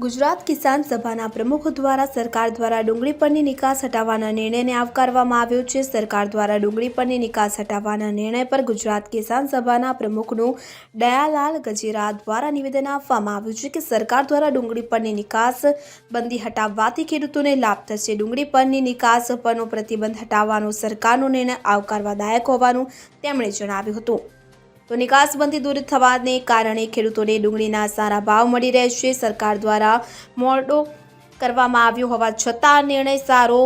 ગુજરાત કિસાન સભાના પ્રમુખ દ્વારા સરકાર દ્વારા ડુંગળી પરની નિકાસ હટાવવાના નિર્ણયને આવકારવામાં આવ્યો છે. સરકાર દ્વારા ડુંગળી પરની નિકાસ હટાવવાના નિર્ણય પર ગુજરાત કિસાન સભાના પ્રમુખનું દયાલાલ ગજેરા દ્વારા નિવેદન આપવામાં આવ્યું છે કે સરકાર દ્વારા ડુંગળી પરની નિકાસ બંધી હટાવવાથી ખેડૂતોને લાભ થશે. ડુંગળી પરની નિકાસ પરનો પ્રતિબંધ હટાવવાનો સરકારનો નિર્ણય આવકારવાદાયક હોવાનું તેમણે જણાવ્યું હતું. તો નિકાસબંધી દૂર થવાને કારણે ખેડૂતોને ડુંગળીના સારા ભાવ મળી રહેશે. સરકાર દ્વારા મોડો કરવામાં આવ્યો હોવા છતાં નિર્ણય સારો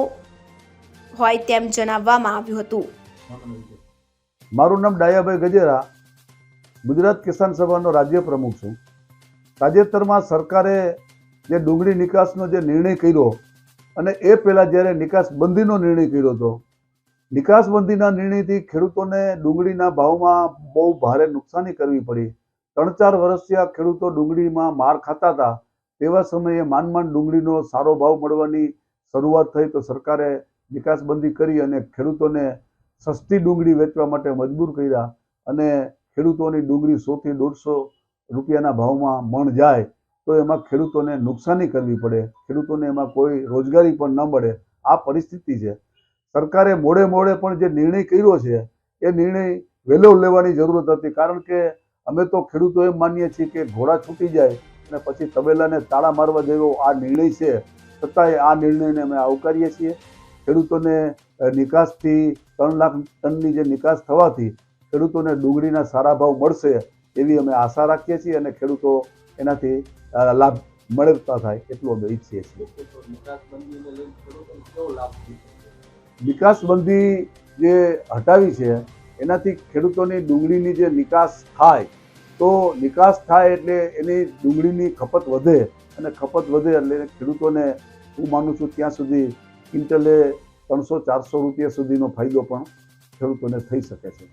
હોય તેમ જણાવવામાં આવ્યું હતું. મારું નામ ડાયાભાઈ ગજેરા. ગુજરાત કિસાન સભાનો રાજ્ય પ્રમુખ છું. તાજેતરમાં સરકારે જે ડુંગળી નિકાસનો જે નિર્ણય કર્યો અને એ પહેલાં જ્યારે નિકાસબંધીનો નિર્ણય કર્યો હતો નિકાસબંધીના નિર્ણયથી ખેડૂતોને ડુંગળીના ભાવમાં બહુ ભારે નુકસાની કરવી પડી. ત્રણ ચાર વર્ષથી ખેડૂતો ડુંગળીમાં માર ખાતા હતા. તેવા સમયે માંડ ડુંગળીનો સારો ભાવ મળવાની શરૂઆત થઈ તો સરકારે નિકાસબંધી કરી અને ખેડૂતોને સસ્તી ડુંગળી વેચવા માટે મજબૂર કર્યા અને ખેડૂતોની ડુંગળી સોથી દોઢસો રૂપિયાના ભાવમાં મણ જાય તો એમાં ખેડૂતોને નુકસાની કરવી પડે. ખેડૂતોને એમાં કોઈ રોજગારી પણ ન મળે. આ પરિસ્થિતિ છે. સરકારે મોડે મોડે પણ જે નિર્ણય કર્યો છે, એ નિર્ણય વહેલો લેવાની જરૂરત હતી. કારણ કે અમે તો ખેડૂતો એમ માનીએ છીએ કે ઘોડા છૂટી જાય અને પછી તબેલાને તાળા મારવા જેવો આ નિર્ણય છે, છતાંય આ નિર્ણયને અમે આવકારીએ છીએ. ખેડૂતોને નિકાસથી ત્રણ લાખ ટનની જે નિકાસ થવાથી ખેડૂતોને ડુંગળીના સારા ભાવ મળશે એવી અમે આશા રાખીએ છીએ અને ખેડૂતો એનાથી લાભ મળતા થાય એટલું અમે ઈચ્છીએ છીએ. નિકાસબંધી જે હટાવી છે, એનાથી ખેડૂતોની ડુંગળીની જે નિકાસ થાય, તો નિકાસ થાય એટલે એની ડુંગળીની ખપત વધે અને ખપત વધે એટલે ખેડૂતોને હું માનું છું ત્યાં સુધી ક્વિન્ટલે ત્રણસો, ચારસો રૂપિયા સુધીનો ફાયદો પણ ખેડૂતોને થઈ શકે છે.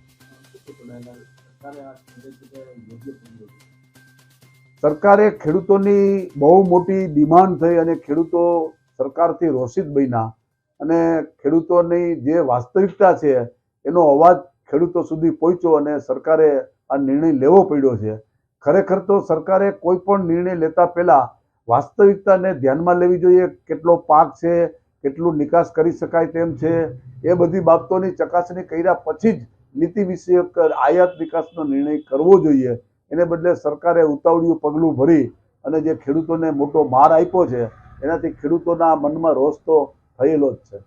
સરકારે ખેડૂતોની બહુ મોટી ડિમાન્ડ થઈ અને ખેડૂતો સરકારથી રોષિત બન્યા. અને ખેડૂતોની જે વાસ્તવિકતા છે, એનો અવાજ ખેડૂતો સુધી પહોંચ્યો અને સરકારે આ નિર્ણય લેવો પડ્યો છે. ખરેખર તો સરકારે કોઈ પણ નિર્ણય લેતા પહેલાં વાસ્તવિકતાને ધ્યાનમાં લેવી જોઈએ, કેટલો પાક છે, કેટલું નિકાસ કરી શકાય તેમ છે, એ બધી બાબતોની ચકાસણી કર્યા પછી જ નીતિ વિષયક આયાત નિકાસનો નિર્ણય કરવો જોઈએ. એને બદલે સરકારે ઉતાવળિયું પગલું ભરી અને જે ખેડૂતોને મોટો માર આપ્યો છે, એનાથી ખેડૂતોના મનમાં રોષ તો થયેલો જ છે.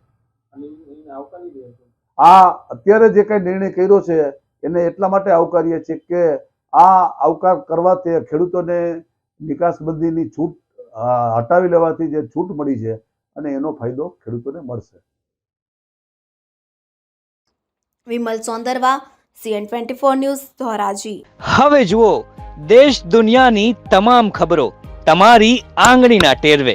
આ અત્યારે જે કઈ નિર્ણય કર્યો છે એને એટલા માટે આવકારીએ છીએ કે આ આવકાર કરવાથી ખેડૂતોને નિકાસબંધીની છૂટ હટાવી લેવાથી જે છૂટ મળી છે અને એનો ફાયદો ખેડૂતોને મળશે. Vimal Sondarva CN twenty four news Dhoraji. હવે જુઓ દેશ દુનિયાની તમામ ખબરો તમારી આંગળીના ટેરવે.